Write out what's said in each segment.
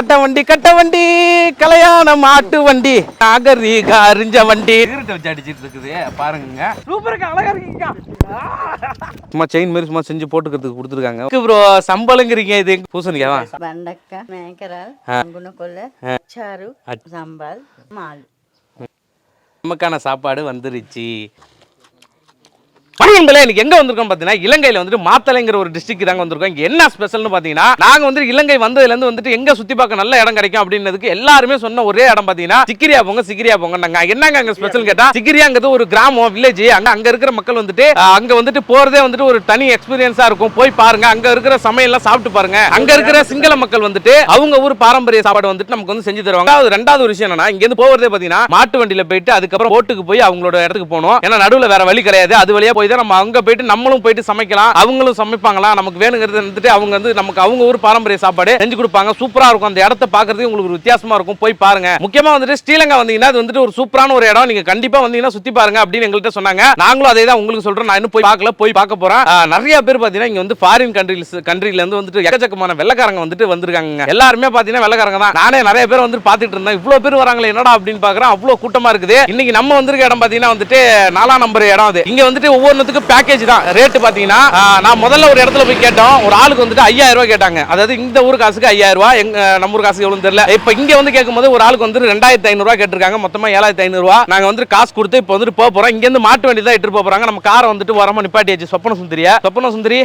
கட்ட வண்டி கட்ட வண்டி கல்யாண மாட்டு வண்டி. நாகரீக அறிஞ்ச வண்டி. இருக்குது. பாருங்க. சூப்பர் அழகா இருக்கீங்க. சும்மா செயின் மாதிரி சும்மா செஞ்சு போட்டுக்கிறதுக்கு கொடுத்துருக்காங்க. ப்ரோ சம்பளங்கிறீங்க இது. பூசணிக்காவா? வெண்டக்காய் மேக்கரால் குணக்கொல்ல சாறு சம்பால் மால். நமக்கான சாப்பாடு வந்துருச்சு. பணியங்களே எனக்கு எங்க வந்திருக்கோம் பார்த்தீங்கன்னா இலங்கையில வந்துட்டு மாத்தலைங்கிற ஒரு டிஸ்ட்ரிக்ட் தாங்க வந்திருக்கோம். இங்க என்ன ஸ்பெஷல்னு பார்த்தீங்கன்னா நாங்க வந்து இலங்கை வந்ததுல இருந்து வந்துட்டு எங்க சுத்தி பார்க்க நல்ல இடம் கிடைக்கும் அப்படின்றதுக்கு எல்லாருமே சொன்ன ஒரே இடம் பார்த்தீங்கன்னா சிக்கிரியா போங்க சிக்கிரியா போங்க நாங்கள் என்னங்க அங்க ஸ்பெஷல் கேட்டா சிக்கிரியாங்கிறது ஒரு கிராமம் வில்லேஜ் அங்க அங்க இருக்கிற மக்கள் வந்துட்டு அங்கே அங்க வந்துட்டு போறதே வந்துட்டு ஒரு தனி எக்ஸ்பீரியன்ஸா இருக்கும். போய் பாருங்க அங்க இருக்கிற சமையல்லாம் சாப்பிட்டு பாருங்க. அங்க இருக்கிற சிங்கள மக்கள் வந்துட்டு அவங்க ஊர் பாரம்பரிய சாப்பாடு வந்துட்டு நமக்கு வந்து செஞ்சு தருவாங்க. அது ரெண்டாவது ஒரு விஷயம் என்னன்னா இங்க இருந்து போறதே பாத்தீங்கன்னா மாட்டு வண்டியில போயிட்டு அதுக்கப்புறம் போட்டுக்கு போய் அவங்களோட இடத்துக்கு போகணும். ஏன்னா நடுவில் வேற வழி கிடையாது. அது வழியா போய் தான் நம்ம அங்க போயிட்டு நம்மளும் போயிட்டு சமைக்கலாம். அவங்களும் சமைப்பாங்களா? நமக்கு வேணுங்கிறது வந்துட்டு அவங்க வந்து நமக்கு அவங்க ஊர் பாரம்பரிய சாப்பாடு செஞ்சு கொடுப்பாங்க. சூப்பராக இருக்கும். அந்த இடத்த பாக்குறதுக்கு உங்களுக்கு ஒரு வித்தியாசமா இருக்கும். போய் பாருங்க. முக்கியமா வந்துட்டு ஸ்ரீலங்கா வந்தீங்கன்னா அது வந்துட்டு ஒரு சூப்பரான ஒரு இடம். நீங்க கண்டிப்பா வந்தீங்கன்னா சுத்தி பாருங்க அப்படின்னு எங்கள்கிட்ட சொன்னாங்க. நாங்களும் அதே தான் உங்களுக்கு சொல்றோம். நான் இன்னும் போய் பார்க்கல. போய் பார்க்க போகிறேன் நிறைய பேர் பார்த்தீங்கன்னா இங்க வந்து ஃபாரின் கண்ட்ரிஸ் கண்ட்ரிலேருந்து வந்துட்டு எக்கச்சக்கமான வெள்ளக்காரங்க வந்துட்டு வந்திருக்காங்க எல்லாருமே பாத்தீங்கன்னா வெள்ளக்காரங்க தான். நானே நிறைய பேர் வந்து பாத்துட்டு இருந்தேன். இவ்வளவு பேர் வராங்களே என்னடா அப்படின்னு பார்க்குறேன் அவ்வளவு கூட்டமா இருக்குது. இன்னைக்கு நம்ம வந்திருக்க இடம் பாத்தீங்கன்னா வந்துட்டு நாலாம் நம்பர் இடம் அது. இங்க வந்துட்டு ஒவ்வொரு உதாரணத்துக்கு பேக்கேஜ் தான். ரேட்டு பார்த்தீங்கன்னா நான் முதல்ல ஒரு இடத்துல போய் கேட்டோம். ஒரு ஆளுக்கு வந்துட்டு ஐயாயிரம் ரூபாய் கேட்டாங்க. அதாவது இந்த ஊர் காசுக்கு ஐயாயிரம் ரூபாய் எங்க நம்ம ஊர் காசுக்கு எவ்வளவு தெரியல. இப்ப இங்க வந்து கேட்கும்போது ஒரு ஆளுக்கு வந்து ரெண்டாயிரத்தி ஐநூறுரூவா கேட்டிருக்காங்க. மொத்தமா ஏழாயிரத்தி ஐநூறு ரூபாய். நாங்க வந்து காசு கொடுத்து இப்போ வந்துட்டு போக போறோம். இங்க இருந்து மாட்டு வண்டி தான் இட்டு போறாங்க. நம்ம காரை வந்துட்டு வரமா நிப்பாட்டியாச்சு. சொப்பன சுந்தரியா. சொப்பன சுந்தரி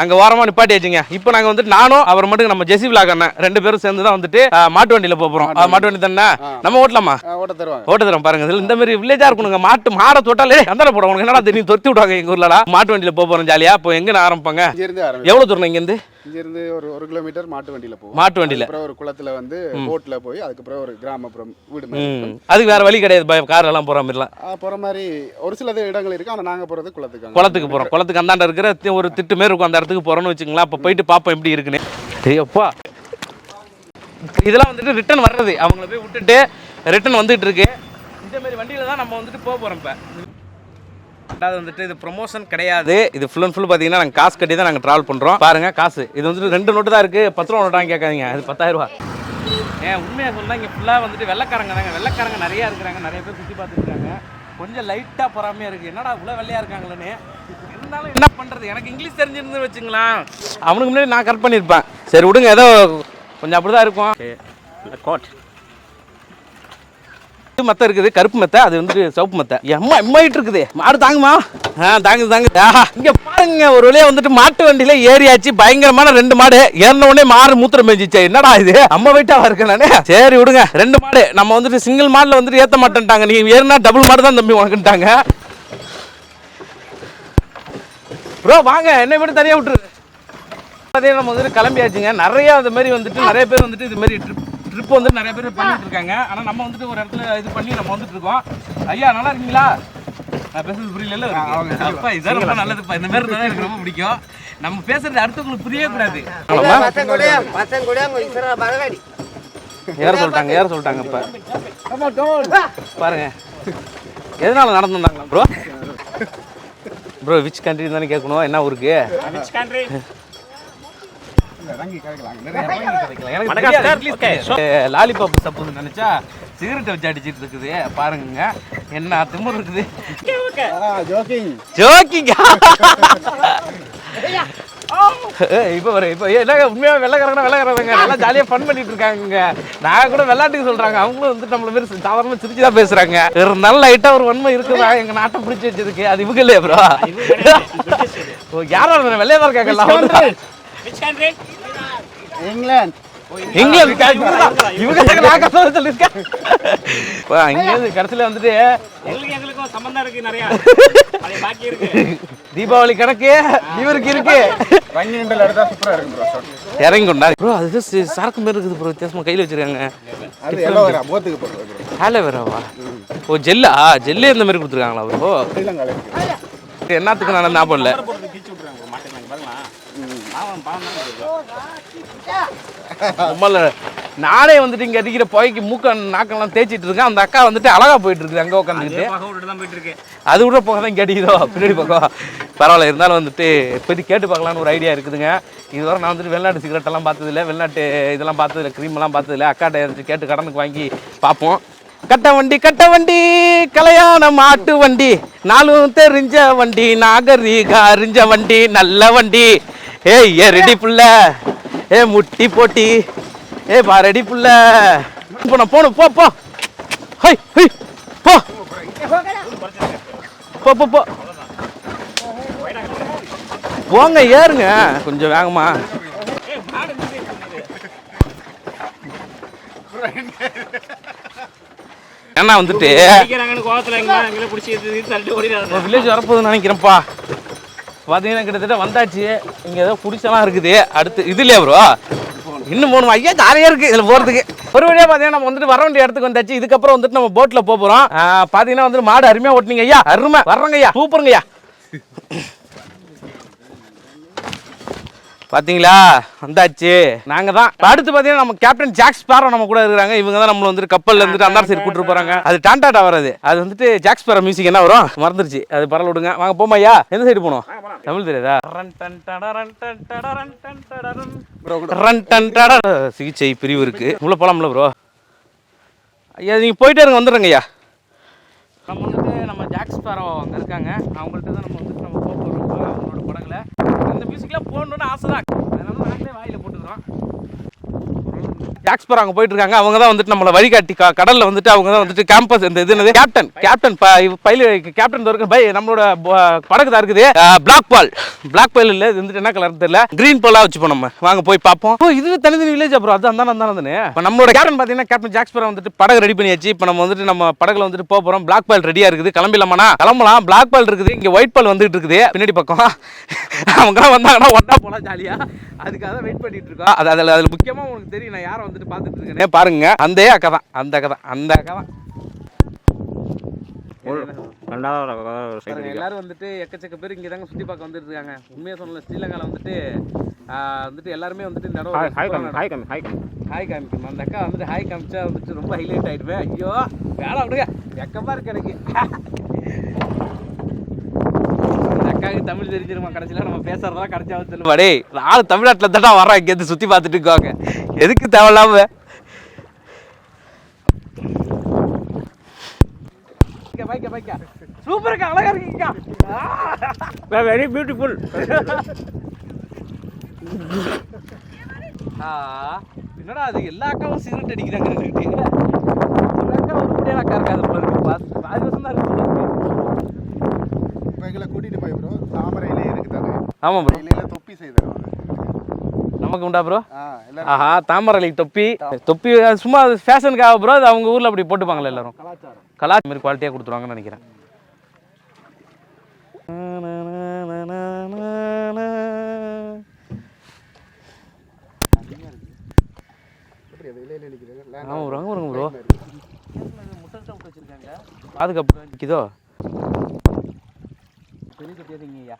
அங்க ஓரமா நிப்பாட்டியாச்சுங்க. இப்போ நாங்க வந்துட்டு நானும் அவர் மட்டும் நம்ம ஜெசி விலாக் அண்ணன் ரெண்டு பேரும் சேர்ந்து தான் வந்துட்டு மாட்டு வண்டியில போக போறோம். ஆ, மாட்டு வண்டி. தானே? நம்ம ஓட்டலாமா? ஓட்ட தருவாங்க. ஓட்ட தரோம் பாருங்க. இதுல இந்த மாதிரி வில்லேஜா இருக்கணுங்க. மாட்டு மாடை தொட்டாலே அந்த போட உனக்கு என்னடா தெரியும்? தொத்தி விடுவாங்க எங்க ஊர்லடா மாட்டு வண்டியில போக போறோம் ஜாலியா. இப்போ எங்க ஆரம்பிப்பாங்க? எவ்வளவு தூரம் இங்க இருந்து இங்க இருந்து ஒரு ஒரு கிலோமீட்டர் மாட்டு வண்டியில போவோம். மாட்டு வண்டியில. அப்புறம் ஒரு குளத்துல வந்து போட்ல போய் அதுக்கப்புறம் ஒரு கிராமப்புறம் வீடு. அதுக்கு வேற வழி கிடையாது கார் எல்லாம் போற மாதிரிலாம். போற மாதிரி ஒரு சில இடங்கள் இருக்கு. ஆனா நாங்க போறது குளத்துக்கு. குளத்துக்கு போறோம். குளத்துக்கு அந்தாண்ட இருக்கிற ஒரு திட்டு மாரி இருக்கும் அந்த இடத்துக்கு போறோம்னு வச்சுங்களா அப்ப போயிட்டு பார்ப்போம் எப்படி இருக்குன்னு. ஐயப்பா இதெல்லாம் வந்துட்டு ரிட்டர்ன் வர்றது. அவங்கள போய் விட்டுட்டு ரிட்டர்ன் வந்துட்டு இருக்கு. இந்த மாதிரி வண்டியில தான் நம்ம வந்துட்டு போக போறோம் இப்ப. ரெண்டாவது வந்துட்டு இது ப்ரொமோஷன் கிடையாது. இது ஃபுல் அண்ட் ஃபுல் பார்த்தீங்கன்னா நாங்கள் காசு கட்டி தான் நாங்கள் ட்ராவல் பண்ணுறோம் பாருங்க காசு. இது வந்துட்டு ரெண்டு நோட்டு தான் இருக்குது பத்து ரூபா நோட்டாங்க கேட்காதீங்க. அது பத்தாயிரம் ரூபா. ஏன் உண்மையாக சொன்னால் இங்கே ஃபுல்லாக வந்துட்டு வெள்ளைக்காரங்க தாங்க. வெள்ளைக்காரங்க நிறையா இருக்கிறாங்க. நிறைய பேர் சுற்றி பார்த்துருக்காங்க. கொஞ்சம் லைட்டாக பொறாமையாக இருக்குது என்னடா இவ்வளோ வெள்ளையாக இருக்காங்களேன்னு. இருந்தாலும் என்ன பண்ணுறது எனக்கு இங்கிலீஷ் தெரிஞ்சிருந்து வச்சுங்களேன். அவனுக்கு முன்னாடி நான் கரெக்ட் பண்ணியிருப்பேன். சரி விடுங்க. ஏதோ கொஞ்சம் அப்படி தான் இருக்கும் கோட் மெத்த இருக்குது கருப்பு மெத்த அது வந்து சவுப்பு மெத்த. எம்மா எம்மாயிட்டு இருக்குது? மாடு தாங்குமா? ஆ தாங்குது தாங்குது இங்க பாருங்க ஒரு வழியா வந்துட்டு மாட்டு வண்டியில ஏறியாச்சு. பயங்கரமான ரெண்டு மாடு. ஏறின உடனே மாறு மூத்திரம் மேய்ஞ்சிச்சு. என்னடா இது? அம்மா வெயிட்டாவா இருக்கு நானே? சரி விடுங்க. ரெண்டு மாடு. நம்ம வந்துட்டு சிங்கிள் மாடுல வந்துட்டு ஏத்த மாட்டேன்ட்டாங்க. நீ ஏறினா டபுள் மாடு தான் தம்பி உனக்குட்டாங்க ப்ரோ வாங்க. என்னை மட்டும் தனியா விட்டுரு. அதே நம்ம வந்துட்டு கிளம்பியாச்சுங்க. நிறைய அந்த மாதிரி வந்துட்டு நிறைய பேர் வந்துட்டு இது மாதிரி ட்ரிப் ட்ரிப் வந்து நிறைய பேர் பண்ணிட்டு இருக்காங்க. ஆனா நம்ம வந்துட்டு ஒரு இடத்துல இது பண்ணி நம்ம வந்துட்டு இருக்கோம். ஐயா நல்லா இருக்கீங்களா? நான் பேசுறது புரியல அப்பா இதான் ரொம்ப நல்லதுப்பா. இந்த மாதிரி தான் எனக்கு ரொம்ப பிடிக்கும். நம்ம பேசுறது அடுத்தவங்களுக்கு புரியவே கூடாது ஏற சொல்லிட்டாங்க? ஏற சொல்லிட்டாங்க இப்ப? பாருங்க. எதனால நடந்து வந்தாங்களா ப்ரோ ப்ரோ விச் கண்ட்ரி தானே கேட்கணும்? என்ன ஊருக்கு? லாலிபாப் சப்புன்னு நினைச்சா சிகரெட் வச்சு அடிச்சிட்டு இருக்குது பாருங்க என்ன திமிர் இருக்குது ஜோக்கிங்க இப்போ வர இப்போ என்னங்க உண்மையாக வெள்ளக்காரங்க வெள்ளக்காரங்க நல்லா ஜாலியாக ஃபன் பண்ணிட்டு இருக்காங்க நான் கூட விளையாட்டுக்கு சொல்றாங்க அவங்களும் வந்து நம்மள மாதிரி சாதாரணமாக சிரிச்சு தான் ஒரு நல்ல லைட்டாக ஒரு வன்மை இருக்குதா எங்க நாட்டை பிடிச்சி வச்சதுக்கு அது இவங்க இல்லையா ப்ரோ ஓ யாரும் வெள்ளையாக தான் இருக்காங்க எல்லாம் வந்து. இங்கிலாந்து இங்கிலாந்து கடைசியில வந்துட்டு சம்பந்தம் இருக்கு நிறைய. அது பாக்கி இருக்கு. தீபாவளி கணக்கு இவருக்கு இருக்கு. இருக்கும் ப்ரோ இறங்கி கொண்டா ப்ரோ அது சரக்கு மாதிரி இருக்குது ப்ரோ வித்தியாசமா கையில் வச்சிருக்காங்க. அது எல்லோ வரா போத்துக்கு போடுறது ப்ரோ ஆலோவேராவா ஓ ஜெல்லா? ஜெல்லே இந்த மாதிரி கொடுத்துருக்காங்களா ப்ரோ என்னத்துக்கு நான் ஞாபகம் இல்லை போட்டு கிழிச்சு விட்ருவாங்க மாட்டேங்க பாருங்களா பாவம் பாவம் தான் இருக்கு. நம்மள நானே வந்துட்டு இங்கே அடிக்கிற புகைக்கு மூக்க நாக்கெல்லாம் தேய்ச்சிட்டு இருக்கேன். அந்த அக்கா வந்துட்டு அழகா போயிட்டு இருக்குது அங்கே உட்காந்துக்கிட்டு அதே கூட போக தான் கேட்டிக்குதோ பின்னாடி பக்கம். பரவாயில்ல இருந்தாலும் வந்துட்டு இப்போதி கேட்டு பார்க்கலான்னு ஒரு ஐடியா இருக்குதுங்க. இதுவரை நான் வந்துட்டு வெளிநாட்டு சிகரெட் எல்லாம் பார்த்ததில்ல. வெளிநாட்டு இதெல்லாம் பார்த்ததில்ல க்ரீம் எல்லாம் பார்த்ததில்ல. அக்காட்ட இருந்துச்சு கேட்டு கடனுக்கு வாங்கி பார்ப்போம். கட்ட வண்டி கட்ட வண்டி கல்யாண மாட்டு வண்டி. நாலும் தெரிஞ்ச வண்டி நாகரீக அறிஞ்ச வண்டி நல்ல வண்டி. ஏய் ஏ ரெடி புள்ள. ஏ முட்டி போட்டி. ஏ பா ரெடி புள்ள. போன போணும் போ போ. ஹை ஹை போ. போ போ போ. போங்க ஏறுங்க. கொஞ்சம் வேகமா. ஏன்னா வந்துட்டு? வில்லேஜ் வரப்போகுதுன்னு நினைக்கிறேன்ப்பா. பார்த்தீங்கன்னா கிட்டத்தட்ட வந்தாச்சு. இங்கே ஏதோ குடிசெல்லாம் இருக்குது. அடுத்து இது இல்லையா ப்ரோ இன்னும் மூணு ஐயா ஜாலியாக இருக்குது இதில் போகிறதுக்கு ஒரு வழியாக பார்த்தீங்கன்னா நம்ம வந்துட்டு வர வேண்டிய இடத்துக்கு வந்தாச்சு. இதுக்கப்புறம் வந்துட்டு நம்ம போட்டில் போக போகிறோம் பார்த்தீங்கன்னா வந்துட்டு மாடு அருமையாக ஓட்டினீங்க ஐயா. அருமை. வர்றோங்க ஐயா. சூப்பருங்க ஐயா. பாத்தீங்களா? வந்தாச்சு. நாங்க தான். அடுத்து பாத்தீங்கன்னா நம்ம கேப்டன் ஜாக் ஸ்பேரோ நம்ம கூட இருக்காங்க இவங்க தான் நம்மள வந்துட்டு கப்பல்ல இருந்துட்டு அந்தார் சைடு கூட்டிட்டு போறாங்க. அது டாண்டாட்டா வராது. அது வந்துட்டு ஜாக் ஸ்பேரோ மியூசிக் என்ன வரும்? மறந்துருச்சு. அது பரவாயில்ல விடுங்க. வாங்க போமா ஐயா. எந்த சைடு போகணும்? தமிழ் தெரியாதா? ரன் டன் டட. சிகிச்சை பிரிவு இருக்கு. உள்ள போலாம்ல ப்ரோ ஐயா நீங்க போயிட்டே இருங்க வந்துடுங்க ஐயா. நம்ம வந்துட்டு நம்ம ஜாக் ஸ்பேரோ அங்கே இருக்காங்க. அவங்கள்ட்ட தான் நம்ம வந்துட்டு நம்ம போக போகிறோம் அவங்களோட படகுல அந்த மியூசிக்லாம் போடணும்னு ஆசை தான் அதனால நாங்களே வாயில் போட்டுக்கிறோம். டாக்ஸ்பர் அங்கே போயிட்டு இருக்காங்க அவங்க தான் வந்துட்டு நம்மளை வழிகாட்டி. கடலில் வந்துட்டு அவங்க தான் வந்துட்டு கேம்பஸ் இந்த இது என்னது? கேப்டன் கேப்டன் பைல கேப்டன் இருக்க பை நம்மளோட படகு தான் இருக்குது. பிளாக் பால் பிளாக் பால் இல்லை இது வந்துட்டு என்ன கலர் தெரியல. கிரீன் பாலா வச்சுப்போம் நம்ம. வாங்க போய் பார்ப்போம். ஓ இது தனித்தனி வில்லேஜ் அப்புறம். அதான் தான் தான் தானே இப்போ நம்மளோட கேப்டன் பார்த்தீங்கன்னா கேப்டன் ஜாக்ஸ்பர் வந்துட்டு படகு ரெடி பண்ணியாச்சு. இப்போ நம்ம வந்துட்டு நம்ம படகுல வந்துட்டு போக போகிறோம் பிளாக் பால் ரெடியாக இருக்குது. கிளம்பிடலாமாண்ணா? கிளம்பலாம். பிளாக் பால் இருக்குது. இங்கே ஒயிட் பால் வந்துட்டு இருக்குது. பின்னாடி பக்கம். அவங்க வந்தாங்கன்னா ஒன்றா போகலாம் ஜாலியாக அதுக்காக தான் வெயிட் பண்ணிட்டு இருக்கோம். அது அதில் அதில் முக்கியமாக உங்களுக்கு தெரியும். நான் யாரை பார்த்துட்டு இருக்கேனே. பாருங்க. அந்த அக்கா தான் அந்த அக்கா தான் அந்த அக்கா தான் எல்லாரும் வந்துட்டு எக்கச்சக்க பேர் இங்கே தாங்க சுற்றி பார்க்க வந்துட்டு இருக்காங்க. உண்மையாக சொல்லல ஸ்ரீலங்காவில் வந்துட்டு வந்துட்டு எல்லாருமே வந்துட்டு இந்த இடம். ஹாய். ஹாய் கம்மி ஹாய் காமிக்கும் அந்த அக்கா வந்துட்டு ஹாய் காமிச்சா வந்துட்டு ரொம்ப ஹைலைட் ஆயிடுவேன் ஐயோ வேலை விடுங்க. வெக்கமா இருக்கு எனக்கு. அக்காவுக்கு தமிழ் தெரிஞ்சிருமா? கடைசியில் நம்ம பேசுறதெல்லாம் கடைசியாக சொல்லுவா டேய் நாலு தமிழ்நாட்டில் தானே வரோம் இங்கேருந்து சுற்றி பார்த்துட்டு இருக்காங்க. எதுக்கு தேவையில்லாம? வைக்க வைக்க சூப்பருக்கா அழகா இருக்கீங்க வெரி பியூட்டிஃபுல் என்னடா அது எல்லா அக்காவும் சிகரெட் அடிக்கிறாங்க ரெண்டுகிட்டு. ஒரு அக்கா உருப்படியான அக்கா இருக்காது இருக்கு. பாதி வருஷம் தான் இருக்கு இருக்கு. எங்களை கூட்டிட்டு போய் ப்ரோ தாமரையிலே இருக்குது ஆமா ப்ரோ இலையில தொப்பி செய்தாங்க நமக்கு உண்டா ப்ரோ ஆஹா தாமரலி தொப்பி. தொப்பி அது சும்மா ஃபேஷனுக்காக ப்ரோ அது அவங்க ஊர்ல அப்படி போட்டுப்பாங்களே எல்லாரும். கலாச்சாரம். கலாச்சாரம் மாதிரி குவாலிட்டியாக கொடுத்துருவாங்கன்னு நினைக்கிறேன். எப்படி அது இலையில நிற்கிறது ஆமா ப்ரோ ப்ரோ பாதுகாப்பு நிற்கிதோ பெரிய இருக்கீங்க ஐயா.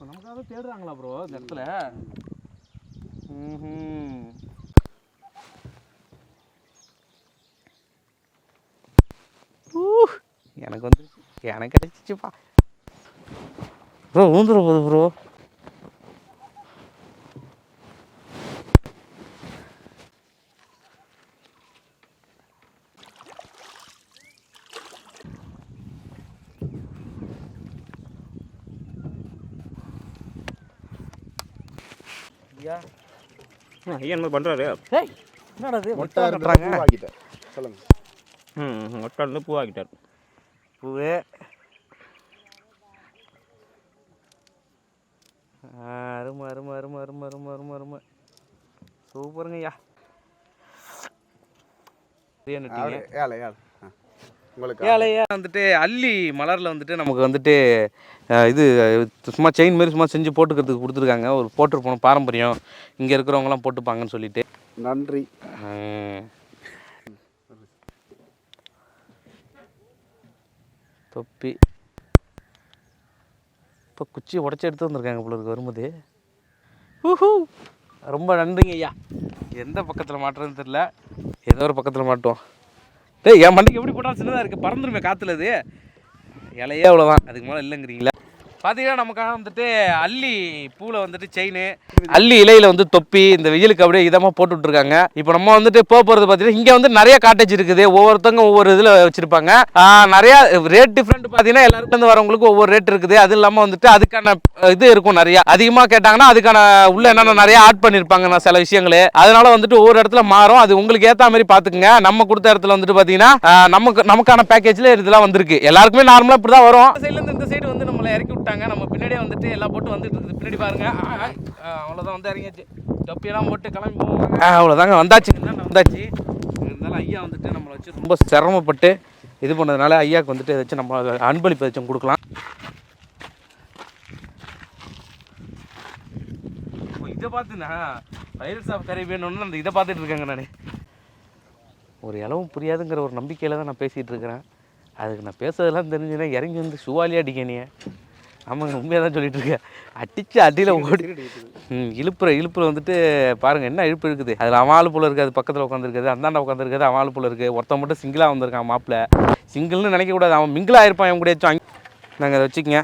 நமக்காக தேடுறாங்களா ப்ரோ இந்த இடத்துல? ம்ஹும். எனக்கு வந்து எனக்கு கிடைச்சிச்சுப்பா. ப்ரோ ஊந்துட போகுது ப்ரோ ஐயா. என்ன பண்ணுறாரு ஏய் என்னடா இது? மொட்டை மொட்டை இருந்தா கட்டுறாங்க பூ பூவாக்கிட்டார் பூவு. அருமை அருமை அருமை அருமை அருமை அருமை அருமை. சூப்பருங்க ஐயா. ஏழை ஏழை. உங்களுக்கு ஏழையா வந்துட்டு அல்லி மலரில் வந்துட்டு நமக்கு வந்துட்டு இது சும்மா செயின் மாதிரி சும்மா செஞ்சு போட்டுக்கிறதுக்கு கொடுத்துருக்காங்க. ஒரு போட்டிருப்போம் பாரம்பரியம். இங்கே இருக்கிறவங்கலாம் போட்டுப்பாங்கன்னு சொல்லிட்டு. நன்றி. தொப்பி. இப்போ குச்சியை உடச்சி எடுத்து வந்திருக்காங்க போல இருக்கு வரும்போது. ஊஹூ ரொம்ப நன்றிங்க ஐயா. எந்த பக்கத்தில் மாட்டுறதுன்னு தெரியல. ஏதோ ஒரு பக்கத்தில் மாட்டுவோம். டேய் என் மண்டைக்கு எப்படி போட்டாலும் சின்னதாக இருக்குது பறந்துருமே காற்றுல அது. இலையே அவ்வளோதான் அதுக்கு மேலே இல்லைங்கிறீங்களா. பார்த்தீங்கன்னா நமக்காக வந்துட்டு அல்லி பூவில் வந்துட்டு செயின் அல்லி இலையில் வந்து தொப்பி இந்த வெயிலுக்கு அப்படியே இதமாக போட்டு விட்ருக்காங்க இப்போ நம்ம வந்துட்டு போக போகிறது பார்த்தீங்கன்னா இங்கே வந்து நிறைய காட்டேஜ் இருக்குது. ஒவ்வொருத்தவங்க ஒவ்வொரு இதில் வச்சுருப்பாங்க. நிறையா ரேட் டிஃப்ரெண்ட் பார்த்தீங்கன்னா எல்லாருக்கும் வந்து வரவங்களுக்கு ஒவ்வொரு ரேட் இருக்குது. அது இல்லாமல் வந்துட்டு அதுக்கான இது இருக்கும் நிறையா. அதிகமாக கேட்டாங்கன்னா அதுக்கான உள்ள என்னென்ன நிறைய ஆட் பண்ணியிருப்பாங்க நான் சில விஷயங்கள். அதனால வந்துட்டு ஒவ்வொரு இடத்துல மாறும். அது உங்களுக்கு ஏற்ற மாதிரி பார்த்துக்குங்க நம்ம கொடுத்த இடத்துல வந்துட்டு பார்த்தீங்கன்னா நமக்கு நமக்கான பேக்கேஜில் இதெல்லாம் வந்திருக்கு. எல்லாருக்குமே நார்மலாக இப்படி தான் வரும். சைட்லேருந்து இந்த சைடு வந்து நம்மளை இறக்கி விட்டாங்க நம்ம பின்னாடியே வந்துட்டு எல்லா போட்டு வந்துட்டு இருக்குது. பின்னாடி பாருங்க. அவ்வளோதான் வந்து இறங்கியாச்சு. தொப்பியெல்லாம் போட்டு கிளம்பி போவாங்க. அவ்வளோதாங்க வந்தாச்சு. வந்தாச்சு. இருந்தாலும் ஐயா வந்துட்டு நம்மளை வச்சு ரொம்ப சிரமப்பட்டு இது பண்ணதுனால ஐயாவுக்கு வந்துட்டு ஏதாச்சும் நம்ம அன்பளிப்பு ஏதாச்சும் கொடுக்கலாம். இதை பார்த்துண்ணா பைரட்ஸ் ஆஃப் கரேபியன் அந்த இதை பார்த்துட்டு இருக்கேங்க நான். ஒரு இளவும் புரியாதுங்கிற ஒரு நம்பிக்கையில் தான் நான் பேசிகிட்டு இருக்கிறேன். அதுக்கு நான் பேசுறதெல்லாம் தெரிஞ்சுன்னா இறங்கி வந்து சுவாலியாக அடிக்கணியே ஆமாங்க உண்மையாக தான் சொல்லிட்டு இருக்கேன் அடிச்சு அடியில் ஓடி ம் இழுப்புற இழுப்புற வந்துட்டு பாருங்க என்ன இழுப்பு இருக்குது அதில் அவன் ஆளு போல இருக்குது அது பக்கத்தில் உட்காந்துருக்குது அந்தாண்ட உட்காந்துருக்குது அவன் ஆளு போல இருக்குது ஒருத்தன் மட்டும் சிங்கிளாக வந்திருக்கான் மாப்பிள்ள. சிங்கிள்னு நினைக்கக்கூடாது அவன் மிங்கிளாக இருப்பான் அவன் கூட நாங்கள் அதை வச்சுக்கங்க.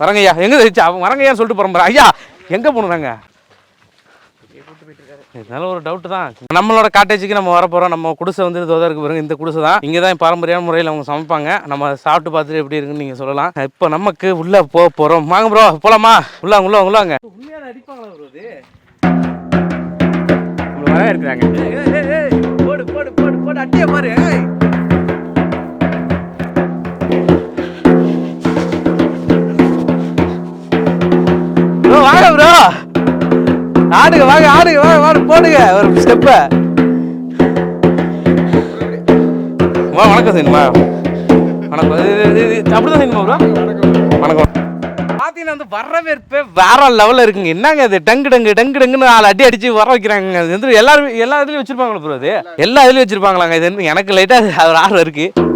வரங்க ஐயா எங்கே வச்சு அவன் வரங்க ஐயான்னு சொல்லிட்டு போகிறோம் ஐயா எங்கே போகணும் நாங்கள் இதனால ஒரு டவுட்டு தான். நம்மளோட காட்டேஜுக்கு நம்ம வர போகிறோம் நம்ம குடிசை வந்து இதோ தான் இருக்கு பாருங்க. இந்த குடிசை தான். இங்கே தான் பாரம்பரியான முறையில் அவங்க சமைப்பாங்க. நம்ம சாப்பிட்டு பார்த்துட்டு எப்படி இருக்குன்னு நீங்கள் சொல்லலாம். இப்போ நமக்கு உள்ளே போக போகிறோம் வாங்க ப்ரோ போகலாமா உள்ள உள்ள உள்ளாங்க உண்மையான அடிப்பாங்களா ப்ரோ இது? வர இருக்கிறாங்க போடு போடு போடு போடு அட்டியை. ப்ரோ வாங்க ப்ரோ ஆடுங்க வாங்க ஆடுங்க வாங்க வாங்க போடுங்க. ஒரு ஸ்டெப்ப வா வணக்கம் சைன்மா. வணக்கம். இது- அப்படிதான் சைன்மா ப்ரோ வணக்கம். பார்த்தீங்கன்னா வந்து வரவேற்பே வேற லெவலில் இருக்குங்க. என்னங்க இது? டங்கு டங்கு டங்கு டங்குன்னு நாலு அடி அடிச்சு வர வைக்கிறாங்க. அது வந்து எல்லாரும் எல்லா இதுலையும் வச்சிருப்பாங்களா ப்ரோ அது எல்லா இதுலையும் வச்சிருப்பாங்களாங்க. இது வந்து எனக்கு லைட்டாக அது ஒரு ஆர்வம் இருக்குது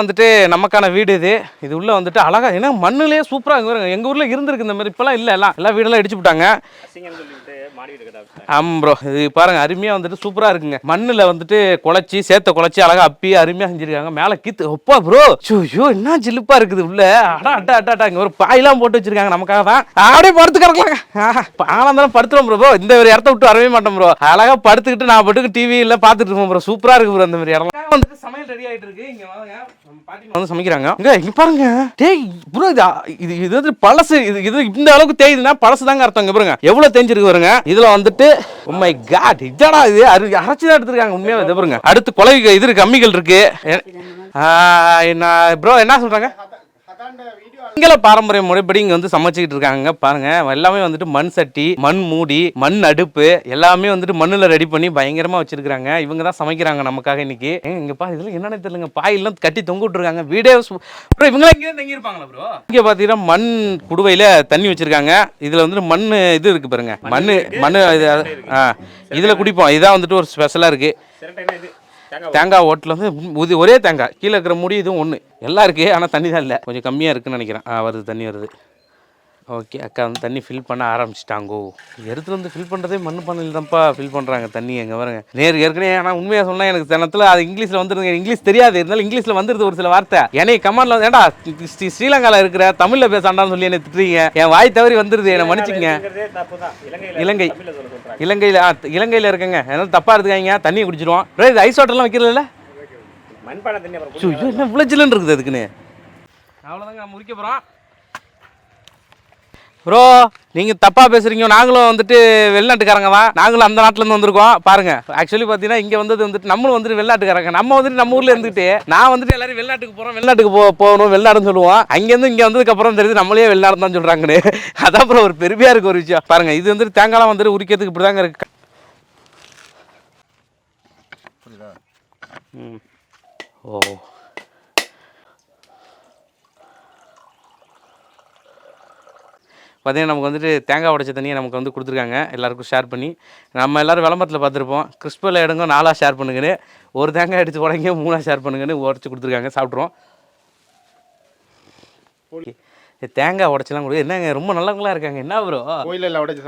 வந்துட்டு நமக்கான வீடு இது. இது உள்ள வந்துட்டு அழகா ஏன்னா மண்ணுலயே சூப்பரா எங்கள் ஊரில் எங்க ஊர்ல இருந்திருக்கு இந்த மாதிரி. இப்பெல்லாம் இல்ல எல்லாம் எல்லா வீடெல்லாம் இடிச்சு விட்டாங்க. அசிங்கன்னு ஆமாம் ப்ரோ இது பாருங்க அருமையா வந்துட்டு சூப்பரா இருக்குங்க. மண்ணுல வந்துட்டு குழச்சி சேர்த்த குழச்சி அழகா அப்பி அருமையா செஞ்சிருக்காங்க. மேல கீத்து ஒப்பா ப்ரோ ஐயோ என்ன ஜில்லுப்பா இருக்குது உள்ள? அடா அட்டா அட்டா அட்டா இங்க ஒரு பாயெல்லாம் போட்டு வச்சிருக்காங்க நமக்காக தான். அப்படியே படுத்து கிடக்கலாங்க. ஆனந்தம் படுத்துறோம் ப்ரோ இந்த ஒரு இடத்த விட்டு வரவே மாட்டோம் ப்ரோ அழகா படுத்துக்கிட்டு நான் பாட்டுக்கு டிவி இல்ல பாத்துட்டு இருப்போம் ப்ரோ சூப்பரா இருக்கு ப்ரோ அந்த மாதிரி இடம் வந்துட்டு சமையல் ரெடி ஆகிட்டு இருக்கு. இங்கே வாங்க. பாட்டி வந்து சமைக்கிறாங்க. இங்கே பாருங்க. டேய் ப்ரோ இது இது வந்து பழசு. இது இது இந்த அளவுக்கு தேயுதுன்னா பழசு தாங்க அர்த்தம் இங்கே பாருங்க. எவ்வளோ தேஞ்சிருக்கு பாருங்க. இதுல வந்துட்டு உண்மை காட் இதடா இது? அரு அரைச்சி தான் எடுத்துருக்காங்க உண்மையாவே இது பாருங்க. அடுத்து குலை இது இருக்கு. கம்மிகள் இருக்கு என்ன ப்ரோ என்ன சொல்றாங்க? சிங்கள பாரம்பரிய முறைப்படி இங்க வந்து சமைச்சுக்கிட்டு இருக்காங்க. பாருங்க எல்லாமே வந்துட்டு மண் சட்டி மண் மூடி மண் அடுப்பு எல்லாமே வந்துட்டு மண்ணுல ரெடி பண்ணி பயங்கரமா வச்சிருக்காங்க இவங்க தான் சமைக்கிறாங்க நமக்காக இன்னைக்கு. ஏங்க, இங்க பா இதுல என்னன்னு தெரியலங்க. பாயெல்லாம் கட்டி தொங்க விட்டுருக்காங்க. வீடே ப்ரோ இவங்க இங்கே தங்கி இருப்பாங்களா ப்ரோ இங்க பாத்தீங்கன்னா மண் குடுவையில தண்ணி வச்சிருக்காங்க. இதுல வந்துட்டு மண் இது இருக்கு பாருங்க. மண் மண் இது ஆ இதுல குடிப்போம். இதான் வந்துட்டு ஒரு ஸ்பெஷலா இருக்கு. தேங்காய் ஓட்டில் வந்து இது ஒரே தேங்காய். கீழே இருக்கிற முடி இதுவும் ஒன்று எல்லாம் இருக்குது ஆனால் தண்ணி தான் இல்லை. கொஞ்சம் கம்மியாக இருக்குன்னு நினைக்கிறேன். ஆ வருது தண்ணி வருது. ஓகே அக்கா வந்து தண்ணி ஃபில் பண்ண ஆரம்பிச்சிட்டாங்கோ. எடுத்துட்டு வந்து ஃபில் பண்ணுறதே மண் பண்ணல தான்ப்பா ஃபில் பண்ணுறாங்க தண்ணி எங்கே வருங்க நேர் ஏற்கனவே ஆனால் உண்மையாக சொன்னால் எனக்கு தினத்தில் அது இங்கிலீஷில் வந்துருங்க இங்கிலீஷ் தெரியாது. இருந்தாலும் இங்கிலீஷில் வந்துருது ஒரு சில வார்த்தை. என்னை கமெண்ட்ல ஏன்டா ஸ்ரீ ஸ்ரீலங்காவில் இருக்கிற தமிழில் பேசாண்டான்னு சொல்லி என்னை திட்டுறீங்க. என் வாய் தவறி வந்துருது. என்னை மன்னிச்சுங்க இலங்கை. இலங்கையில் இலங்கையில் இருக்கேங்க. அதனால தப்பாக இருக்காங்க ப்ரோ இது ஐஸ் வாட்டர்லாம் வைக்கிறதில்ல? மண்பானை தண்ணி என்ன விளைச்சலுன்னு இருக்குது அதுக்குன்னு. அவ்வளோதாங்க முடிக்க போகிறோம் ப்ரோ நீங்கள் தப்பாக பேசுகிறீங்க நாங்களும் வந்துட்டு வெளிநாட்டுக்காரங்க தான். நாங்களும் அந்த நாட்டிலேருந்து வந்திருக்கோம். பாருங்க. ஆக்சுவலி பார்த்தீங்கன்னா இங்கே வந்தது வந்துட்டு நம்மளும் வந்துட்டு வெளிநாட்டுக்காரங்க. நம்ம வந்துட்டு நம்ம ஊரில் இருந்துட்டு நான் வந்துட்டு எல்லாரும் வெளிநாட்டுக்கு போகிறோம் வெளிநாட்டுக்கு போ போகணும் வெளிநாடுன்னு சொல்லுவோம். அங்கேருந்து இங்கே வந்ததுக்கப்புறம் தெரியுது நம்மளே வெளிநாடு தான் சொல்கிறாங்கன்னு அதான் அப்புறம் ஒரு பெருமையாக இருக்கு ஒரு விஷயம். பாருங்க இது வந்துட்டு தேங்காய்லாம் வந்துட்டு உரிக்கிறதுக்கு இப்படி தாங்க இருக்கு ம். ஓ. பார்த்தீங்கன்னா நமக்கு வந்துட்டு தேங்காய் உடைச்ச தண்ணியை நமக்கு வந்து கொடுத்துருக்காங்க. எல்லாருக்கும் ஷேர் பண்ணி. நம்ம எல்லாரும் விளம்பரத்தில் பார்த்துருப்போம். கிறிஸ்பல எடுங்க நாலாக ஷேர் பண்ணுங்கன்னு. ஒரு தேங்காய் எடுத்து உடைங்க மூணாக ஷேர் பண்ணுங்கன்னு உடச்சி கொடுத்துருக்காங்க. சாப்பிட்ருவோம் தேங்காய் உடச்சலாம் கூட என்னங்க ரொம்ப நல்லவங்களா இருக்காங்க. என்ன ப்ரோ கோயிலில் உடைச்சு.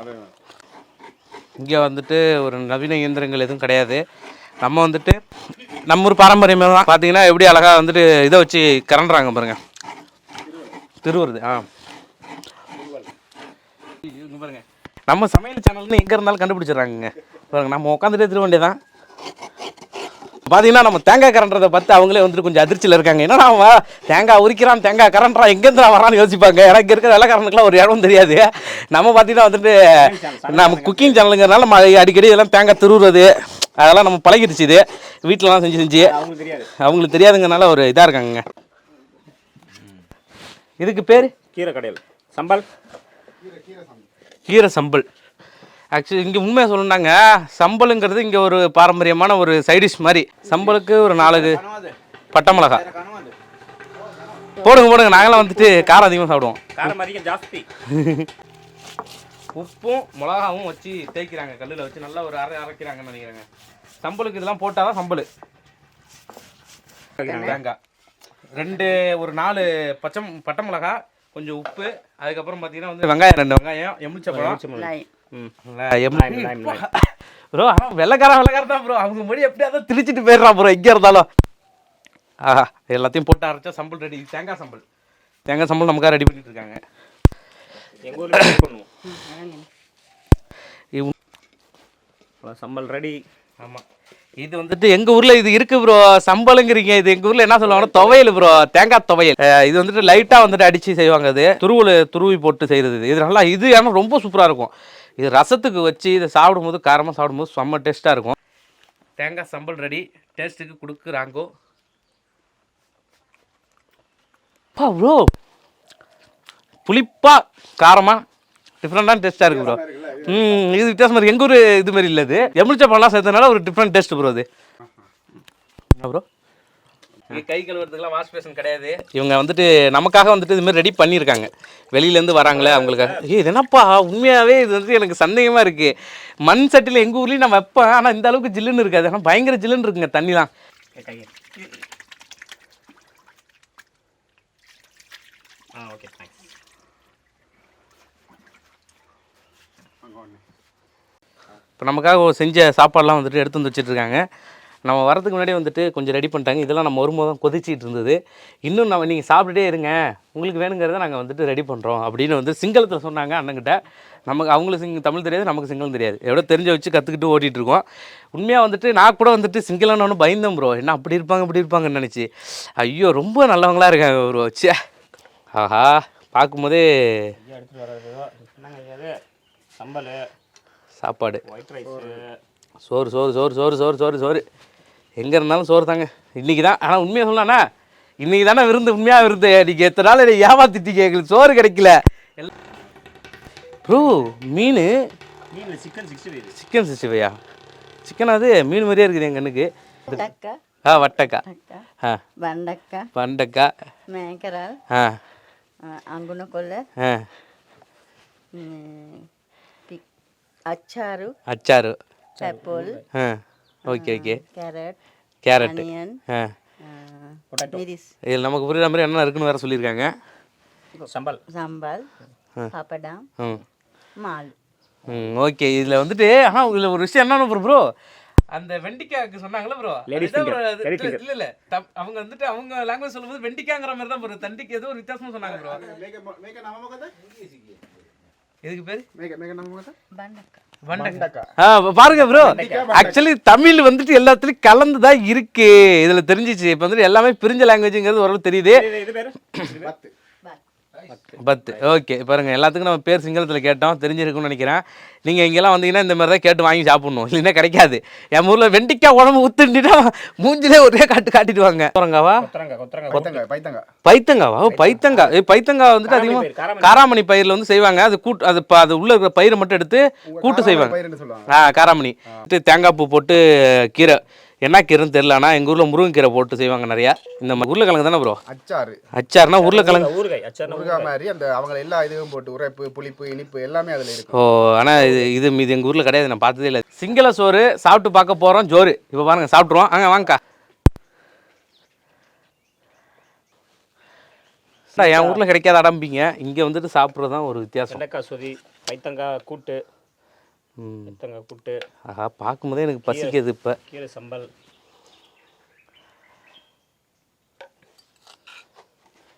அது இங்கே வந்துட்டு ஒரு நவீன இயந்திரங்கள் எதுவும் கிடையாது. நம்ம வந்துட்டு நம்ம ஒரு பாரம்பரியமாக தான் பார்த்தீங்கன்னா எப்படி அழகாக வந்துட்டு இதை வச்சு கரண்டுறாங்க பாருங்க. திருவருது ஆ. இங்க பாருங்க. நம்ம சமையல் சேனல்னு எங்கே இருந்தாலும் கண்டுபிடிச்சிடுறாங்கங்க. பாருங்க நம்ம உட்காந்துட்டே திருவண்டி தான் பார்த்தீங்கன்னா நம்ம தேங்காய் கரண்டதை பார்த்து அவங்களே வந்துட்டு கொஞ்சம் அதிர்ச்சியில் இருக்காங்க. என்னடா அவன் தேங்காய் உரிக்கிறான் தேங்காய் கரண்டா எங்கேருந்து வரான்னு யோசிப்பாங்க. எனக்கு இருக்கிற வெள்ளக்காரனுக்குலாம் ஒரு இடம் தெரியாது. நம்ம பார்த்தீங்கன்னா வந்துட்டு நம்ம குக்கிங் சேனலுங்கிறனால நம்ம அடிக்கடி இதெல்லாம் தேங்காய் திருவுறது அதெல்லாம் நம்ம பழகிடுச்சு இது. வீட்டிலலாம் செஞ்சு செஞ்சு. அவங்களுக்கு தெரியாது. அவங்களுக்கு தெரியாதுங்கனால ஒரு இதாக இருக்காங்க இதுக்கு பேர்? கீரை கடையில். சம்பல். கீரை சம்பல். ஆக்சுவலி இங்கே உண்மையாக சொல்லணுன்னாங்க சம்பலுங்கிறது இங்கே ஒரு பாரம்பரியமான ஒரு சைடிஷ் மாதிரி. சம்பலுக்கு ஒரு நாலு பட்டை மிளகா போடுங்க போடுங்க நாங்களாம் வந்துட்டு காரம் அதிகமாக சாப்பிடுவோம். காரம் அதிகம் ஜாஸ்தி. உப்பும் மிளகாவும் வச்சு தேய்க்கிறாங்க கல்லில் வச்சு நல்லா ஒரு அரை அரைக்கிறாங்கன்னு நினைக்கிறாங்க. சம்பலுக்கு இதெல்லாம் போட்டால் தான் சம்பல் தேங்காய். ரெண்டு ஒரு நாலு பச்சை பட்டை மிளகா கொஞ்சம் உப்பு அதுக்கப்புறம் பார்த்தீங்கன்னா வந்து வெங்காயம் ரெண்டு வெங்காயம் எலுமிச்சப்பழம் லைம் ம் ப்ரோ ஆனால் வெள்ளைக்காரன் வெள்ளைக்காரன் தான் ப்ரோ. அவங்க மொழி எப்படியாவது திரிச்சிட்டு போயிடுறான் ப்ரோ எங்கே இருந்தாலும். ஆஹா எல்லாத்தையும் போட்டு அரைச்சா சம்பல் ரெடி. தேங்காய் சம்பல். தேங்காய் சம்பல் நமக்காக ரெடி பண்ணிட்டு இருக்காங்க. எங்கள் ஊரில் பண்ணுவோம். சம்பல் ரெடி. ஆமாம் இது வந்துட்டு எங்கள் ஊரில் இது இருக்குது ப்ரோ சம்பளுங்கிறீங்க. இது எங்கள் ஊரில் என்ன சொல்லுவாங்கன்னா துவையல் ப்ரோ தேங்காய் துவையல். இது வந்துட்டு லைட்டாக வந்துட்டு அடித்து செய்வாங்க அது. துருவில் துருவி போட்டு செய்கிறது இது. இது நல்லா இது ஆனால் ரொம்ப சூப்பராக இருக்கும். இது ரசத்துக்கு வச்சு இதை சாப்பிடும்போது காரமாக சாப்பிடும்போது செம்ம டேஸ்ட்டாக இருக்கும். தேங்காய் சம்பல் ரெடி டேஸ்ட்டுக்கு கொடுக்குறாங்கோ பா ப்ரோ புளிப்பாக காரமாக டிஃப்ரெண்டான டேஸ்ட்டாக இருக்குது ப்ரோ ம் இது வித்தியாசமாக இருக்குது எங்கள் ஊர் இது மாதிரி இல்லை இது. எமிழ்ச்ச பழம்லாம் சேர்த்தனால ஒரு டிஃப்ரெண்ட் டேஸ்ட் ப்ரோ என்ன ப்ரோ கை கழுவுறதுக்குலாம் வாஷ் பேஷன் கிடையாது. இவங்க வந்துட்டு நமக்காக வந்துட்டு இது மாதிரி ரெடி பண்ணியிருக்காங்க. வெளியிலேருந்து வராங்களே அவங்களுக்காக ஏய் இது என்னப்பா? உண்மையாகவே இது வந்து எனக்கு சந்தேகமாக இருக்குது மண் சட்டியில் எங்கள் ஊர்லேயும் நான் வைப்பேன் ஆனால் இந்த அளவுக்கு ஜில்லுன்னு இருக்காது. ஆனால் பயங்கர ஜில்லுன்னு இருக்குங்க தண்ணிலாம். ஆ ஓகே தேங்க்ஸ் இப்போ நமக்காக செஞ்ச சாப்பாடுலாம் வந்துட்டு எடுத்து வந்து வச்சுட்ருக்காங்க. நம்ம வரதுக்கு முன்னாடி வந்துட்டு கொஞ்சம் ரெடி பண்ணிட்டாங்க. இதெல்லாம் நம்ம வரும்போது தான் கொதிச்சிட்டு இருந்தது. இன்னும் நம்ம நீங்கள் சாப்பிட்டுட்டே இருங்க. உங்களுக்கு வேணுங்கிறத நாங்கள் வந்துட்டு ரெடி பண்ணுறோம் அப்படின்னு வந்து சிங்களத்தில் சொன்னாங்க அண்ணங்கிட்ட. நமக்கு அவங்களுக்கு சிங்க தமிழ் தெரியாது நமக்கு சிங்களம் தெரியாது. எவ்வளோ தெரிஞ்ச வச்சு கற்றுக்கிட்டு ஓட்டிகிட்ருக்கோம் உண்மையாக வந்துட்டு நான் கூட வந்துட்டு சிங்களன்னு பயந்தேன் ப்ரோ என்ன அப்படி இருப்பாங்க இப்படி இருப்பாங்கன்னு நினச்சி. ஐயோ ரொம்ப நல்லவங்களா இருக்காங்க ப்ரோ வச்சு ஆஹா. பார்க்கும்போதே சம்பல் சாப்பாடு. ஒயிட் ரைஸ் சோறு சோறு சோறு சோறு சோறு சோறு சோறு. எங்கே இருந்தாலும் சோறு தாங்க. இன்றைக்கி தான் ஆனால் உண்மையாக சொல்லலாம்ண்ணா இன்றைக்கி தானே விருந்து உண்மையாக விருந்து. நீங்கள் எத்தனை நாள் என்னை ஏமாத்திட்டீங்க எங்களுக்கு சோறு கிடைக்கல. எல்லாம் ப்ரோ மீன்? மீன் chicken sixty five chicken sixty ஃபைவ்யா chicken அது மீன் மாதிரியே இருக்குது எங்கள் கண்ணுக்கு ஆ வட்டக்கா. ஆ. வண்டக்கா. வண்டக்கா. மேக்கரா ஆ. அங்குன கொல்ல ஆ. அச்சாறு அச்சாறு. ஆ ஓகே ஓகே. கேரட் கேரட் இதில் நமக்கு புரியுற மாதிரி என்ன இருக்குன்னு வேற சொல்லியிருக்காங்க. சம்பல். சம்பல் பாப்படம் மால். ஓகே. இதில் வந்துட்டு ஆனால் இதில் ஒரு விஷயம் என்ன ப்ரோ ப்ரோ? அந்த வெண்டிக்காய்க்கு சொன்னாங்களே ப்ரோ? இல்ல இல்ல. அவங்க வந்துட்டு அவங்க லாங்குவேஜ் சொல்லும்போது வெண்டிக்காங்கிற மாதிரி தான் ப்ரோ. தண்டிக்கு ஏதோ ஒரு வித்தியாசமா சொன்னாங்க ப்ரோ. இதுக்கு பேர்? பாருங்க ப்ரோ ஆக்சுவலி தமிழ் வந்துட்டு எல்லாத்துலயும் கலந்து தான் இருக்கு. இதுல தெரிஞ்சிச்சு. இப்ப வந்துட்டு எல்லாமே பிரிஞ்ச லாங்குவேஜ்ங்கிறது ஓரளவு தெரியுது. பத்து. ஓகே. பாருங்க எல்லாத்துக்கும் நம்ம பேர் சிங்களத்தில் கேட்டோம். தெரிஞ்சிருக்கும்னு நினைக்கிறேன். நீங்கள் இங்கெல்லாம் வந்தீங்கன்னா இந்த மாதிரி தான் கேட்டு வாங்கி சாப்பிடணும். இல்லைன்னா கிடைக்காது. என் ஊரில் வெண்டிக்காய் உடம்பு ஊத்துண்டினா மூஞ்சிலே ஒரே காட்டு காட்டிடுவாங்க போகிறங்காவா கொத்தரங்க கொத்தரங்க பைத்தங்க. பைத்தங்க பைத்தங்காவா வந்துட்டு அதிகமாக காராமணி. பயிரில் வந்து செய்வாங்க. அது கூட்டு அது அது உள்ள இருக்கிற பயிரை மட்டும் எடுத்து கூட்டு செய்வாங்க. ஆ காராமணி. தேங்காய் பூ போட்டு கீரை. என்ன கீரைன்னு தெரில ஆனால் எங்கள் ஊரில் முருங்கைக்கீரை போட்டு செய்வாங்க நிறையா. இந்த மாதிரி உருளைக்கிழங்கு தானே ப்ரோ அச்சாறு. அச்சார்னா உருளைக்கிழங்கு. ஊறுகாய் அச்சார் முருகா மாதிரி அந்த அவங்க எல்லா இதுவும் போட்டு உரைப்பு புளிப்பு இனிப்பு எல்லாமே அதுல இருக்கு ஓ ஆனால் இது இது இது எங்கள் ஊரில் கிடையாது நான் பார்த்ததே இல்லை. சிங்கள சோறு சாப்பிட்டு பார்க்க போகிறோம் ஜோறு இப்போ பாருங்க சாப்பிட்ருவோம் அங்கே வாங்கக்கா. என் ஊரில் கிடைக்காத அடம்பிங்க. இங்கே வந்துட்டு சாப்பிட்றது தான் ஒரு வித்தியாசம். வெண்டைக்காய் சொதி பைத்தங்காய் கூட்டு ம். பைத்தங்காய் கூட்டு. ஆஹா பார்க்கும்போதே எனக்கு பசிக்குது இப்போ. கீரை சம்பல்.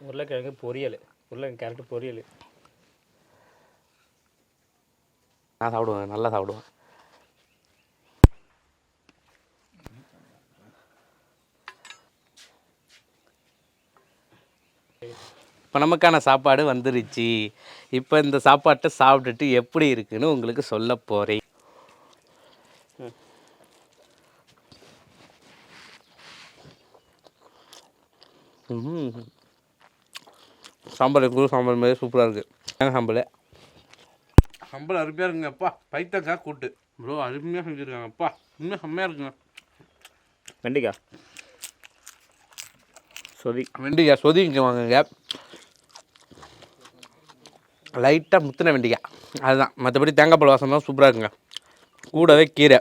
உருளைக்கிழங்கு பொரியல். உருளைக்கிழங்கு கேரட்டு பொரியல். நான் சாப்பிடுவேன் நல்லா சாப்பிடுவேன். இப்போ நமக்கான சாப்பாடு வந்துருச்சு. இப்போ இந்த சாப்பாட்டை சாப்பிட்டுட்டு எப்படி இருக்குன்னு உங்களுக்கு சொல்ல போகிறேன் சாம்பார் இருக்குது சாம்பார் மாதிரி சூப்பராக இருக்குது ஏன் சாம்பார்? சாம்பார் அருமையாக இருக்குங்க அப்பா. பைத்தக்காய் கூட்டு. ப்ரோ அருமையாக செஞ்சுருக்காங்க அப்பா. இன்னும் செம்மையாக இருக்குங்க. வெண்டைக்காய். சொதி. வெண்டிக்காய் சொதி இங்கே வாங்குங்க. லைட்டாக முத்தின வெண்டிக்காய் அதுதான். மற்றபடி தேங்காய் பால் வாசம் தான் சூப்பராக இருக்குங்க. கூடவே கீரை.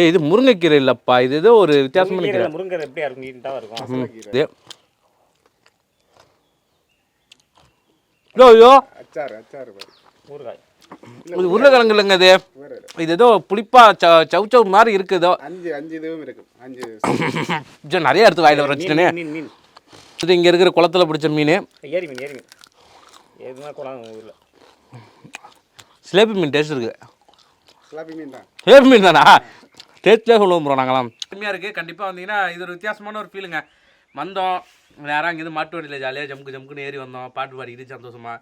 ஏய் இது முருங்கைக்கீரை இல்லைப்பா. இது ஏதோ ஒரு வித்தியாசமான கீரை. முருங்கை எப்படியா இருக்கும் நீட்டாக இருக்கும் ஐயோ, ஐயோ அச்சார் அச்சார் பாரு. ஊறுகாய். இது உருளைக்கிழங்கு இல்லைங்க இது. இது ஏதோ புளிப்பா ச சவு சவு மாதிரி இருக்குதோ. அஞ்சு அஞ்சு இதுவும் இருக்கும் அஞ்சு நிறைய எடுத்து வாயில வர வச்சுட்டேனே. இது இங்கே இருக்கிற குளத்துல பிடிச்ச மீன். ஏரி மீன் ஏரி மீன். எதுனா குளம் ஊரில் சிலேபி மீன் டேஸ்ட் இருக்குது சிலாப்பி மீன் தான் சிலேபி மீன் தானா டேஸ்ட்லேயே சொல்லுவோம் ப்ரோ நாங்களாம் அருமையாக இருக்குது கண்டிப்பாக வந்தீங்கன்னா இது ஒரு வித்தியாசமான ஒரு ஃபீலுங்க வந்தோம் நேராக அங்கேருந்து மாட்டு வண்டியில் ஜாலியாக ஜம்கு ஜம்குன்னு ஏறி வந்தோம். பாட்டு பாடிக்கிட்டு சந்தோஷமாக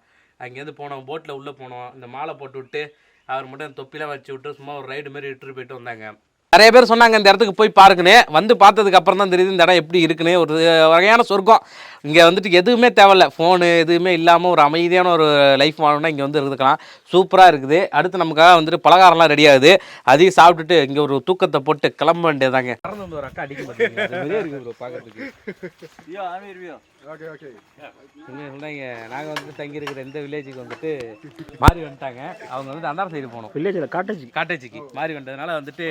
அங்கேருந்து போனோம் போட்டில் உள்ளே போனோம். இந்த மாலை போட்டு விட்டு அவர் மட்டும் அந்த தொப்பிலாம் வச்சு விட்டு சும்மா ஒரு ரைடு மாதிரி இட்டுட்டு போயிட்டு வந்தாங்க. நிறைய பேர் சொன்னாங்க இந்த இடத்துக்கு போய் பாருங்கன்னு. வந்து பார்த்ததுக்கு அப்புறம் தான் தெரியுது இந்த இடம் எப்படி இருக்குன்னு. ஒரு வகையான சொர்க்கம். இங்கே வந்துட்டு எதுவுமே தேவையில்ல. ஃபோனு எதுவுமே இல்லாமல் ஒரு அமைதியான ஒரு லைஃப் வாழணும்னா இங்கே வந்து இருந்துக்கலாம். சூப்பராக இருக்குது. அடுத்து நமக்காக வந்துட்டு பலகாரம்லாம் ரெடி ஆகுது. அதையும் சாப்பிட்டுட்டு இங்கே ஒரு தூக்கத்தை போட்டு கிளம்ப வேண்டியதாங்க வந்து ஓகே ஓகே சொல்றாங்க நாங்கள் வந்துட்டு தங்கி இருக்கிற எந்த வில்லேஜுக்கு வந்துட்டு மாறி வந்துட்டாங்க. அவங்க வந்துட்டு அந்தார் சைடு போகணும் வில்லேஜில் காட்டேஜ் காட்டேஜிக்கு மாறி வந்ததுனால வந்துட்டு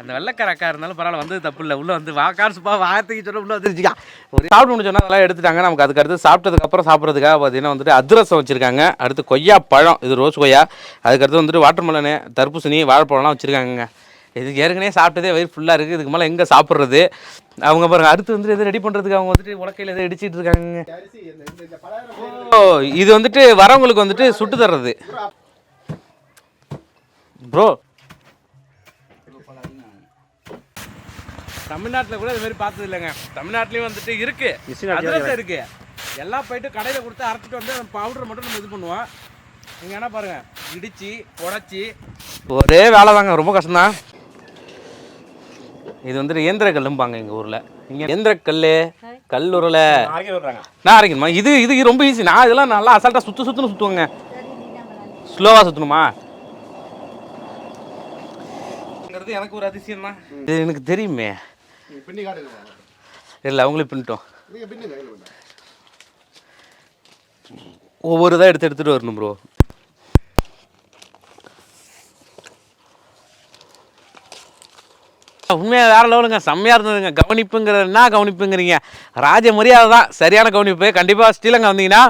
அந்த வெள்ளக்கார அக்கா இருந்தாலும் பரவாயில்ல வந்தது தப்பு இல்லை. உள்ள வந்து வா கார் சுப்பா வார்த்தைக்கு சொல்ல உள்ள வந்துருச்சுக்கா ஒரு சாப்பிட்டு முடிச்சோன்னா நல்லா எடுத்துட்டாங்க. நமக்கு அதுக்கு அடுத்து சாப்பிட்டதுக்கு அப்புறம் சாப்பிட்றதுக்காக பார்த்தீங்கன்னா வந்துட்டு அதிரசம் வச்சிருக்காங்க. அடுத்து கொய்யா பழம். இது ரோஸ் கொய்யா. அதுக்கு அடுத்து வந்துட்டு வாட்டர் மெலனு தர்பூசணி வாழைப்பழம்லாம் வச்சிருக்காங்க இதுக்கு ஏற்கனவே சாப்பிட்டதே வயிறு ஃபுல்லாக இருக்குது இதுக்கு மேலே எங்கே சாப்பிட்றது? அவங்க பாருங்க அடுத்து வந்துட்டு எது ரெடி பண்ணுறதுக்கு அவங்க வந்துட்டு உலக்கையில் எதை இடிச்சிட்டு இருக்காங்க ஓ இது வந்துட்டு வரவங்களுக்கு வந்துட்டு சுட்டு தர்றது. ப்ரோ தமிழ்நாட்டில் கூட இது மாதிரி பார்த்தது இல்லைங்க. தமிழ்நாட்டிலையும் வந்துட்டு இருக்கு. அதிரசம் இருக்கு. எல்லாம் போயிட்டு கடையில் கொடுத்து அரைச்சிட்டு வந்து பவுடர் மட்டும் நம்ம இது பண்ணுவோம். நீங்கள் என்ன பாருங்க. இடிச்சு உடச்சி ஒரே வேலை தாங்க ரொம்ப கஷ்டம்தான். இது வந்துட்டு இயந்திர கல்லும்பாங்க எங்கள் ஊரில். இங்கே இயந்திர கல் கல் உருளை நாளைக்கே விடுறாங்க நான் அரைக்கணுமா இது இது ரொம்ப ஈஸி நான் இதெல்லாம் நல்லா அசால்ட்டாக சுற்று சுற்றுன்னு சுற்றுவேங்க ஸ்லோவாக சுற்றணுமா எனக்கு ஒரு அதிசயம் தான் இது எனக்கு தெரியுமே. இல்லை அவங்களே பின்னிட்டோம். ஒவ்வொரு இதாக எடுத்து எடுத்துகிட்டு வரணும் ப்ரோ உண்மையாக வேற லெவலுங்க. செம்மையாக இருந்ததுங்க. கவனிப்புங்கிறது என்ன? கவனிப்புங்கிறீங்க. ராஜ மரியாதை தான். சரியான கவனிப்பு. கண்டிப்பாக ஸ்ரீலங்கா வந்தீங்கன்னா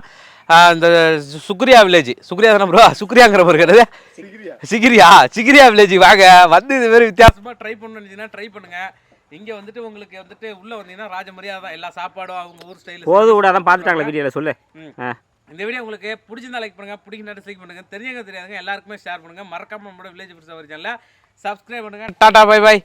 இந்த சு- சுக்ரியா வில்லேஜ். சுக்ரியா தானே ப்ரோ சுக்ரியாங்கிற ஒரு கிடையாது சிகிரியா. சிகிரியா. சிகிரியா வில்லேஜ். வாங்க. வந்து இது மாதிரி வித்தியாசமாக ட்ரை பண்ணுச்சுன்னா ட்ரை பண்ணுங்க. இங்கே வந்துட்டு உங்களுக்கு வந்துட்டு உள்ளே வந்தீங்கன்னா ராஜ மரியாதை தான். எல்லா சாப்பாடும் அவங்க ஊர் ஸ்டைல் போது கூட அதான் பார்த்துட்டாங்களே வீடியோவில் சொல்லு. இந்த வீடியோ உங்களுக்கு பிடிச்சிருந்தா லைக் பண்ணுங்க. பிடிக்கினா டிஸ்லைக் பண்ணுங்க. தெரிஞ்சவங்க தெரியாதுங்க எல்லாருக்குமே ஷேர் பண்ணுங்க. மறக்காம நம்மளோட வில்லேஜ் புதுசாக சேனலை சப்ஸ்கிரைப் பண்ணுங்க. Tata bye by